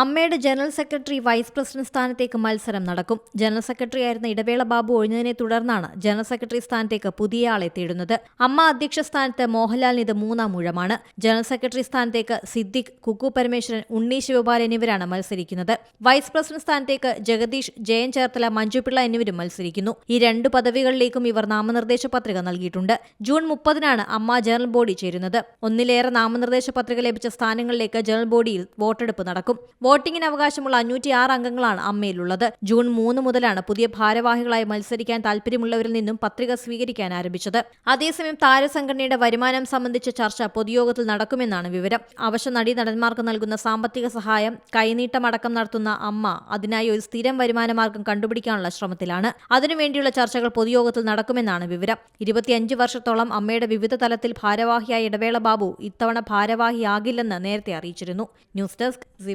അമ്മയുടെ general secretary vice president സ്ഥാനത്തേക്ക് മത്സരം നടക്കും. ജനറൽ സെക്രട്ടറി ആയിരുന്ന ഇടവേള ബാബു ഒഴിഞ്ഞതിനെ തുടർന്നാണ് ജനറൽ സെക്രട്ടറി സ്ഥാനത്തേക്ക് പുതിയ ആളെ തേടുന്നത്. അമ്മ അധ്യക്ഷ സ്ഥാനത്ത് മോഹൻലാലിന് ഇത് മൂന്നാം ഊഴമാണ് ജനറൽ സെക്രട്ടറി സ്ഥാനത്തേക്ക് സിദ്ദിഖ് കുക്കു പരമേശ്വരൻ ഉണ്ണി ശിവപാൽ എന്നിവരാണ് മത്സരിക്കുന്നത്. വൈസ് പ്രസിഡന്റ് സ്ഥാനത്തേക്ക് ജഗദീഷ് ജയൻ ചേർത്തല മഞ്ജുപിള്ള എന്നിവരും മത്സരിക്കുന്നു. ഈ രണ്ട് പദവികളിലേക്കും ഇവർ നാമനിർദ്ദേശ പത്രിക നൽകിയിട്ടുണ്ട്. ജൂൺ മുപ്പതിനാണ് അമ്മ ജനറൽ ബോഡി ചേരുന്നത്. ഒന്നിലേറെ നാമനിർദ്ദേശ പത്രിക ലഭിച്ച സ്ഥാനങ്ങളിലേക്ക് ജനറൽ ബോഡിയിൽ വോട്ടെടുപ്പ് നടക്കും. വോട്ടിംഗിന് അവകാശമുള്ള അഞ്ഞൂറ്റിയാറ് അംഗങ്ങളാണ് അമ്മയിലുള്ളത്. ജൂൺ മൂന്ന് മുതലാണ് പുതിയ ഭാരവാഹികളായി മത്സരിക്കാൻ താൽപര്യമുള്ളവരിൽ നിന്നും പത്രിക സ്വീകരിക്കാൻ ആരംഭിച്ചത്. അതേസമയം താരസംഘടനയുടെ വരുമാനം സംബന്ധിച്ച ചർച്ച പൊതുയോഗത്തിൽ നടക്കുമെന്നാണ് വിവരം. അവശ നടീ നടന്മാർക്ക് നൽകുന്ന സാമ്പത്തിക സഹായം കൈനീട്ടമടക്കം നടത്തുന്ന അമ്മ അതിനായി ഒരു സ്ഥിരം വരുമാനമാർഗം കണ്ടുപിടിക്കാനുള്ള ശ്രമത്തിലാണ്. അതിനുവേണ്ടിയുള്ള ചർച്ചകൾ പൊതുയോഗത്തിൽ നടക്കുമെന്നാണ് വിവരം. ഇരുപത്തിയഞ്ച് വർഷത്തോളം അമ്മയുടെ വിവിധ തലത്തിൽ ഭാരവാഹിയായ ഇടവേള ബാബു ഇത്തവണ ഭാരവാഹിയാകില്ലെന്ന് നേരത്തെ അറിയിച്ചിരുന്നു. News desk C